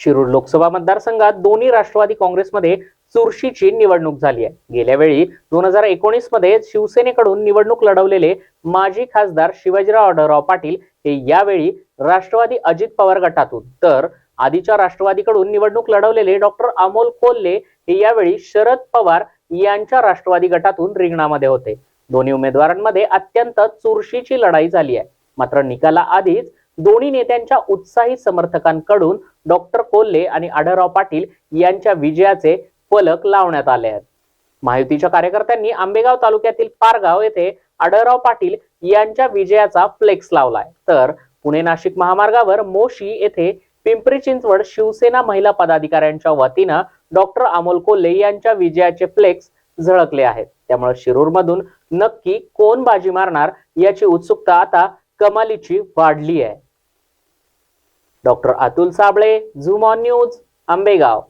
शिरूर लोकसभा मतदारसंघात दोन्ही राष्ट्रवादी काँग्रेसमध्ये चुरशीची निवडणूक झाली आहे. गेल्या वेळी दोन हजार एकोणीसमध्ये शिवसेनेकडून निवडणूक लढवलेले माजी खासदार शिवाजीराव आढळराव पाटील हे यावेळी राष्ट्रवादी अजित पवार गटातून. तर आधीच्या राष्ट्रवादीकडून निवडणूक लढवलेले डॉक्टर अमोल कोल्हे हे यावेळी शरद पवार यांच्या राष्ट्रवादी गटातून रिंगणामध्ये होते. दोन्ही उमेदवारांमध्ये अत्यंत चुरशीची लढाई झाली आहे. मात्र निकाला आधीच दोन्ही नेत्यांच्या उत्साही समर्थकांकडून डॉक्टर कोल्हे आणि आढळराव पाटील यांच्या विजयाचे फलक लावण्यात आले आहेत. महायुतीच्या कार्यकर्त्यांनी आंबेगाव तालुक्यातील पारगाव येथे आढळराव पाटील यांच्या विजयाचा फ्लेक्स लावलाय. तर पुणे नाशिक महामार्गावर मोशी येथे पिंपरी चिंचवड शिवसेना महिला पदाधिकाऱ्यांच्या वतीनं डॉक्टर अमोल कोल्हे यांच्या विजयाचे फ्लेक्स झळकले आहेत. त्यामुळे शिरूरमधून नक्की कोण बाजी मारणार याची उत्सुकता आता कमालीची वाढली आहे. Doctor Atul Sable zoom on news Ambegaon.